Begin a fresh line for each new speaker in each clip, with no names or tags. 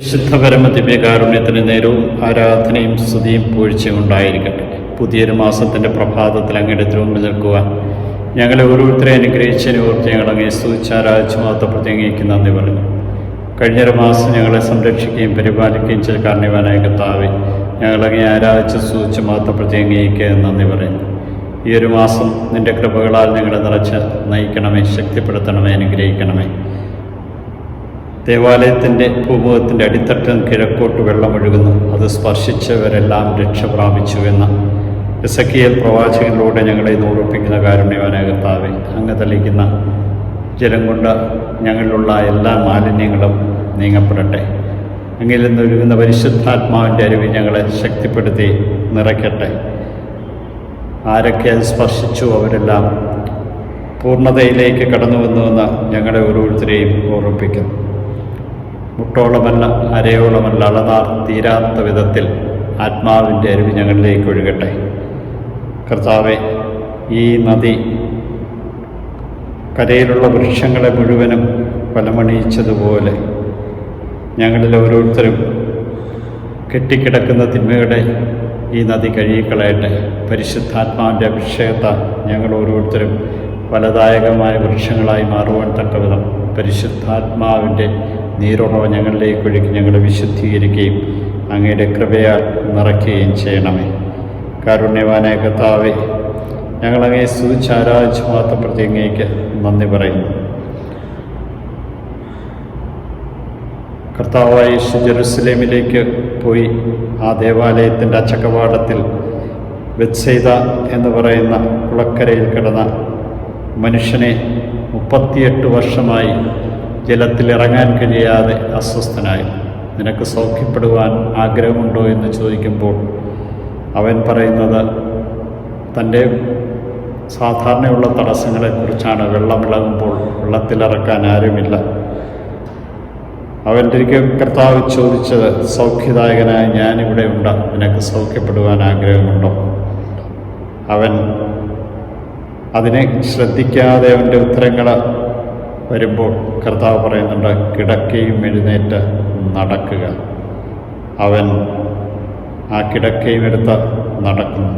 വിശുദ്ധ പരമ ദിവ്യകാരുണ്യത്തിന് നേരവും ആരാധനയും സ്തുതിയും പൂഴ്ചയും ഉണ്ടായിരിക്കട്ടെ. പുതിയൊരു മാസത്തിന്റെ പ്രഭാതത്തിൽ അങ്ങയുടെ തിരുമുമ്പിൽ നിൽക്കുവാൻ ഞങ്ങളെ ഓരോരുത്തരെ അനുഗ്രഹിച്ചതിനെ ഓർത്ത് ഞങ്ങൾ അങ്ങേ സ്തുതിച്ച് ആരാധിച്ചു മാത്രം അങ്ങേക്ക് നന്ദി പറഞ്ഞു കഴിഞ്ഞൊരു മാസം ഞങ്ങളെ സംരക്ഷിക്കുകയും പരിപാലിക്കുകയും ചെയ്ത കാരണവാനായ കർത്താവെ ഞങ്ങളങ്ങേ ആരാധിച്ച് സ്തുതിച്ച് മാത്രം അങ്ങേക്ക് നന്ദി പറയുന്നു. ഈ ഒരു മാസം നിന്റെ കൃപകളാൽ ഞങ്ങളെ നിറച്ച് നയിക്കണമേ ശക്തിപ്പെടുത്തണമേ അനുഗ്രഹിക്കണമേ. ദേവാലയത്തിന്റെ ഭൂമുഖത്തിന്റെ അടിത്തട്ടിൽ കിഴക്കോട്ട് വെള്ളമൊഴുകുന്നു. അത് സ്പർശിച്ചവരെല്ലാം രക്ഷ പ്രാപിച്ചു എന്ന എസക്കിയൽ പ്രവാചകനിലൂടെ ഞങ്ങളെ നോർപ്പിക്കുന്ന കാരുണ്യവാനകത്താവെ അങ്ങ് തെളിക്കുന്ന ജലം കൊണ്ട് ഞങ്ങളിലുള്ള എല്ലാ മാലിന്യങ്ങളും നീങ്ങപ്പെടട്ടെ. അങ്ങിൽ നിന്നൊഴുകുന്ന പരിശുദ്ധാത്മാവിന്റെ അരുവി ഞങ്ങളെ ശക്തിപ്പെടുത്തി നിറയ്ക്കട്ടെ. ആരൊക്കെ അത് സ്പർശിച്ചു അവരെല്ലാം പൂർണതയിലേക്ക് കടന്നുവന്നുവെന്ന് ഞങ്ങളെ ഓരോരുത്തരെയും ഓർമ്മിപ്പിക്കുന്നു. മുട്ടോളമല്ല അരയോളമല്ല അളതാർ തീരാത്ത വിധത്തിൽ ആത്മാവിന്റെ അരുവ് ഞങ്ങളിലേക്ക് ഒഴുകട്ടെ. കർത്താവെ ഈ നദി കരയിലുള്ള വൃക്ഷങ്ങളെ മുഴുവനും ഫലമണിയിച്ചതുപോലെ ഞങ്ങളിൽ ഓരോരുത്തരും കെട്ടിക്കിടക്കുന്ന തിന്മയുടെ ഈ നദി കഴുകിക്കളയട്ടെ. പരിശുദ്ധാത്മാവിന്റെ അഭിഷേകത്താൽ ഞങ്ങൾ ഓരോരുത്തരും ഫലദായകമായ വൃക്ഷങ്ങളായി മാറുവാൻ തക്കവിധം പരിശുദ്ധാത്മാവിന്റെ നീരുറവ ഞങ്ങളിലേക്ക് ഒഴുകി ഞങ്ങളെ വിശുദ്ധീകരിക്കുകയും അങ്ങയുടെ കൃപയാൽ നിറയ്ക്കുകയും ചെയ്യണമേ. കാരുണ്യവാനായ കർത്താവെ ഞങ്ങളങ്ങയെ സ്തുതിച്ച് ആരാധിച്ച് മാത്രപ്പെടുത്തി അങ്ങേക്ക് നന്ദി പറയുന്നു. കർത്താവായ ജെറുസലേമിലേക്ക് പോയി ആ ദേവാലയത്തിന്റെ അച്ചക്കവാടത്തിൽ വെത്സൈത എന്ന് പറയുന്ന കുളക്കരയിൽ കിടന്ന മനുഷ്യനെ മുപ്പത്തിയെട്ട് വർഷമായി ജലത്തിൽ ഇറങ്ങാൻ കഴിയാതെ അസ്വസ്ഥനായി. നിനക്ക് സൗഖ്യപ്പെടുവാൻ ആഗ്രഹമുണ്ടോ എന്ന് ചോദിക്കുമ്പോൾ അവൻ പറയുന്നത് തന്റെ സാധാരണയുള്ള തടസ്സങ്ങളെക്കുറിച്ചാണ് വെള്ളമിളകുമ്പോൾ വെള്ളത്തിലിറക്കാൻ ആരുമില്ല. അവന്റെ ഒരിക്കൽ കർത്താവ് ചോദിച്ചത് സൗഖ്യദായകനായ ഞാനിവിടെ ഉണ്ട്. നിനക്ക് സൗഖ്യപ്പെടുവാൻ ആഗ്രഹമുണ്ടോ? അവൻ അതിനെ ശ്രദ്ധിക്കാതെ അവന്റെ ഉത്തരങ്ങൾ വരുമ്പോൾ കർത്താവ് പറയുന്നുണ്ട് കിടക്കയും എഴുന്നേറ്റ് നടക്കുക. അവൻ ആ കിടക്കയും എടുത്ത് നടക്കുന്നു.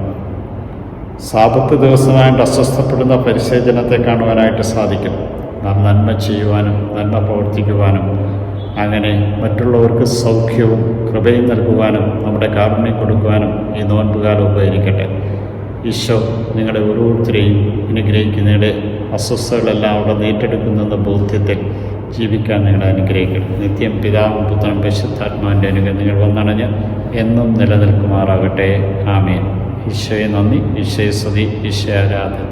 സാപത്ത് ദിവസമായിട്ട് അസ്വസ്ഥപ്പെടുന്ന പരിശേചനത്തെ കാണുവാനായിട്ട് സാധിക്കും. നാം നന്മ ചെയ്യുവാനും നന്മ പ്രവർത്തിക്കുവാനും അങ്ങനെ മറ്റുള്ളവർക്ക് സൗഖ്യവും കൃപയും നൽകുവാനും നമ്മുടെ കാരുണ്യം കൊടുക്കുവാനും ഈ നോൻപുകാലം ഉപകരിക്കട്ടെ. ഈശോ നിങ്ങളുടെ ഓരോരുത്തരെയും അനുഗ്രഹിക്കുന്നതിന്റെ അസ്വസ്ഥതകളെല്ലാം അവിടെ നേറ്റെടുക്കുന്നെന്ന ബോധ്യത്തിൽ ജീവിക്കാൻ നിങ്ങളെ അനുഗ്രഹിക്കണം നിത്യം പിതാവും പുത്രനും പരിശുദ്ധാത്മാവിന്റെ അനുഗ്രഹം നിങ്ങൾ വന്നണഞ്ഞ് എന്നും നിലനിൽക്കുമാറാകട്ടെ. ആമീൻ. ഈശോയെ നന്ദി. ഈശോയെ സ്തുതി. ഈശോ ആരാധന.